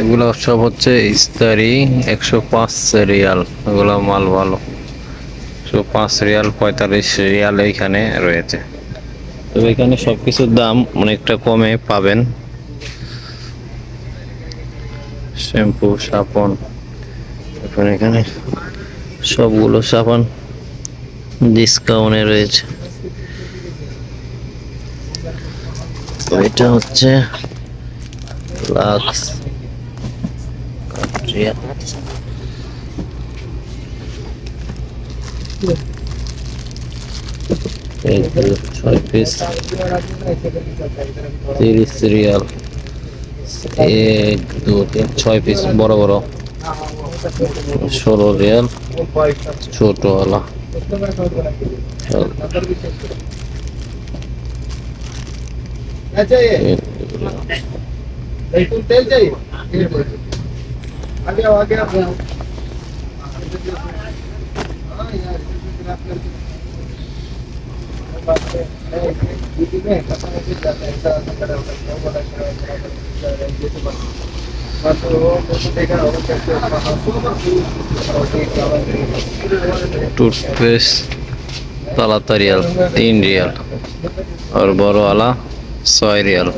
এগুলো সব হচ্ছে ইস্তারি, একশো পাঁচ রিয়াল। এগুলো মাল ভালো। একশো পাঁচ রিয়াল, পঁয়তাল্লিশ রিয়াল এইখানে রয়েছে। তবে এখানে সব কিছুর দাম অনেকটা কমে পাবেন। শ্যাম্পু, সাবান এখন এখানে সবগুলো সাবান ডিসকাউন্টে রয়েছে। এটা হচ্ছে লাক্স। শুয়ে আছে এইগুলো ছয় এক দু ছয় পিস বড় বড় ষোলো রিয়াল जैतून तेल चाहिए आगे आओ आगे आओ हाँ यार खराब करके बात है ड्यूटी में खत्म हो जाता है ऐसा ऐसा करा होगा क्या बोला करा करा ये तो बात बस वो मुझे देखा होगा कैसे टूथपेस्ट তালাতা রিয়াল তিন রিয়াল আর বড়ওয়ালা ছয় রিয়াল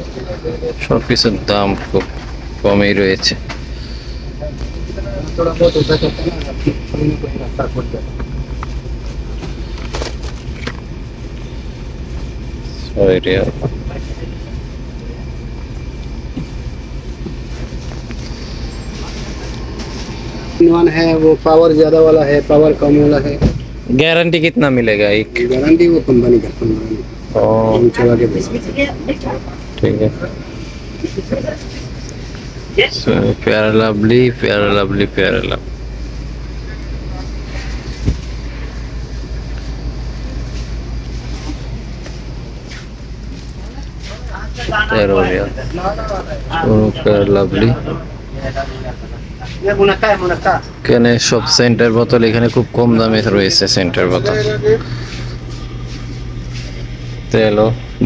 সব কিছুর দাম খুব কমই রয়েছে थोड़ा बहुत होता करते हैं ना कोई ना कोई रास्ता खोल जाता है। वन है वो पावर ज़्यादा वाला है पावर कम वाला है। गारंटी कितना मिलेगा एक? गारंटी वो कंपनी का कंपनी oh। चला ठीक है। প্যারা লাভলি প্যারা লাভলি প্যারা লাভ প্যারা লাভলি সব সেন্টার বোতল, এখানে খুব কম দামে রয়েছে সেন্টার বোতল। তেল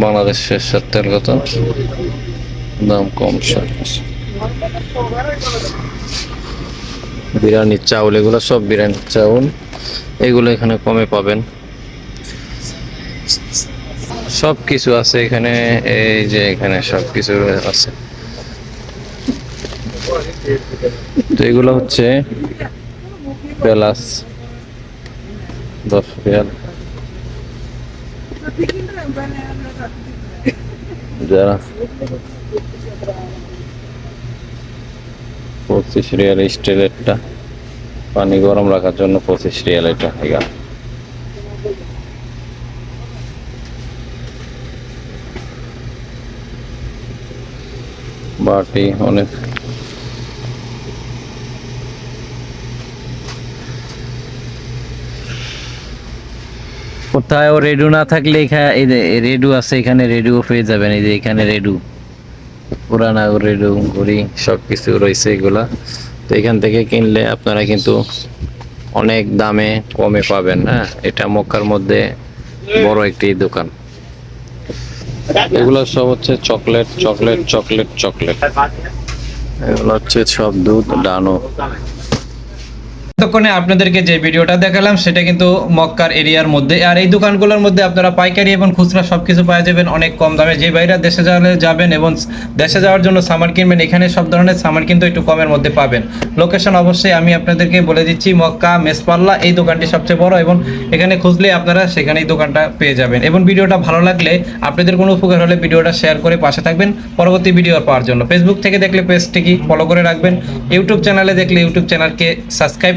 বাংলাদেশের সাত তেল কত দাম কম, সব বিরিয়ানির চাউল, এগুলো সব বিরিয়ানির চাউল। এগুলো এখানে কমে পাবেন। সব কিছু আছে এখানে, এই যে এখানে সব কিছু আছে। তো এগুলো হচ্ছে প্যালাস, দশ রিয়াল। যারা পঁচিশ রিয়াল স্টিলেরটা। পানি গরম রাখার জন্য পঁচিশ রিয়াল এটা এগারো বাটি অনেক। কোথাও রেডু না থাকলে এখানে রেডু আছে, এখানে রেডু পেয়ে যাবেন, এই যে এখানে রেডু। পুরানা রুম ঘুড়ি সব কিছু রয়েছে এগুলা। তো এখান থেকে কিনলে আপনারা কিন্তু অনেক দামে কমে পাবেন হ্যাঁ? এটা মক্কার মধ্যে বড় একটি দোকান। এগুলো সব হচ্ছে চকলেট চকলেট চকলেট চকলেট। এগুলো হচ্ছে সব দুধ ডানো এতক্ষণে আপনাদেরকে যে ভিডিওটা দেখালাম, সেটা কিন্তু মক্কার এরিয়ার মধ্যে। আর এই দোকানগুলোর মধ্যে আপনারা পাইকারি এবং খুচরা সব কিছু পাওয়া যাবেন অনেক কম দামে। যে বাইরা দেশে যাবেন এবং দেশে যাওয়ার জন্য সামান কিনবেন, এখানে সব ধরনের সামান কিন্তু একটু কমের মধ্যে পাবেন। লোকেশন অবশ্যই আমি আপনাদেরকে বলে দিচ্ছি, মক্কা, মেসপাল্লা, এই দোকানটি সবচেয়ে বড় এবং এখানে খুঁজলে আপনারা সেখানে এই দোকানটা পেয়ে যাবেন। এবং ভিডিওটা ভালো লাগলে, আপনাদের কোনো উপকার হলে ভিডিওটা শেয়ার করে পাশে থাকবেন। পরবর্তী ভিডিও পাওয়ার জন্য। ফেসবুক থেকে দেখলে পেজটিকে ফলো করে রাখবেন। ইউটিউব চ্যানেলে দেখলে ইউটিউব চ্যানেলকে সাবস্ক্রাইব